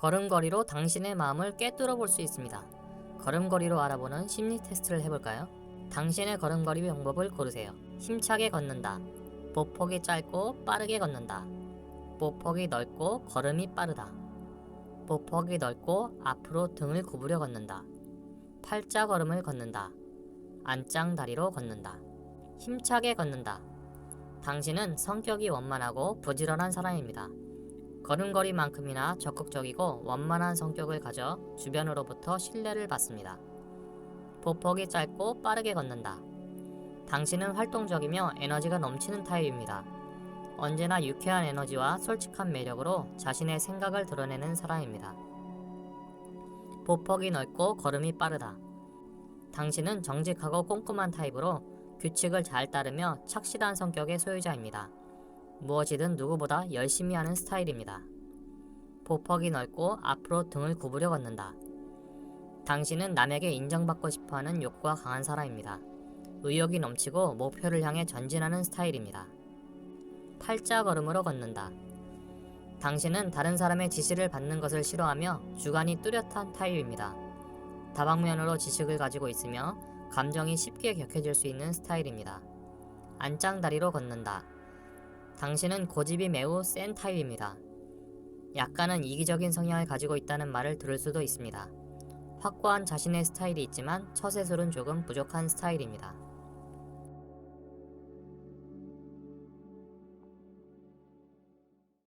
걸음걸이로 당신의 마음을 꿰뚫어 볼 수 있습니다. 걸음걸이로 알아보는 심리 테스트를 해볼까요? 당신의 걸음걸이 방법을 고르세요. 힘차게 걷는다. 보폭이 짧고 빠르게 걷는다. 보폭이 넓고 걸음이 빠르다. 보폭이 넓고 앞으로 등을 구부려 걷는다. 팔자 걸음을 걷는다. 안짱 다리로 걷는다. 힘차게 걷는다. 당신은 성격이 원만하고 부지런한 사람입니다. 걸음걸이만큼이나 적극적이고 원만한 성격을 가져 주변으로부터 신뢰를 받습니다. 보폭이 짧고 빠르게 걷는다. 당신은 활동적이며 에너지가 넘치는 타입입니다. 언제나 유쾌한 에너지와 솔직한 매력으로 자신의 생각을 드러내는 사람입니다. 보폭이 넓고 걸음이 빠르다. 당신은 정직하고 꼼꼼한 타입으로 규칙을 잘 따르며 착실한 성격의 소유자입니다. 무엇이든 누구보다 열심히 하는 스타일입니다. 보폭이 넓고 앞으로 등을 구부려 걷는다. 당신은 남에게 인정받고 싶어 하는 욕구가 강한 사람입니다. 의욕이 넘치고 목표를 향해 전진하는 스타일입니다. 팔자 걸음으로 걷는다. 당신은 다른 사람의 지시를 받는 것을 싫어하며 주관이 뚜렷한 타입입니다. 다방면으로 지식을 가지고 있으며 감정이 쉽게 격해질 수 있는 스타일입니다. 안짱다리로 걷는다. 당신은 고집이 매우 센 타입입니다. 약간은 이기적인 성향을 가지고 있다는 말을 들을 수도 있습니다. 확고한 자신의 스타일이 있지만 처세술은 조금 부족한 스타일입니다.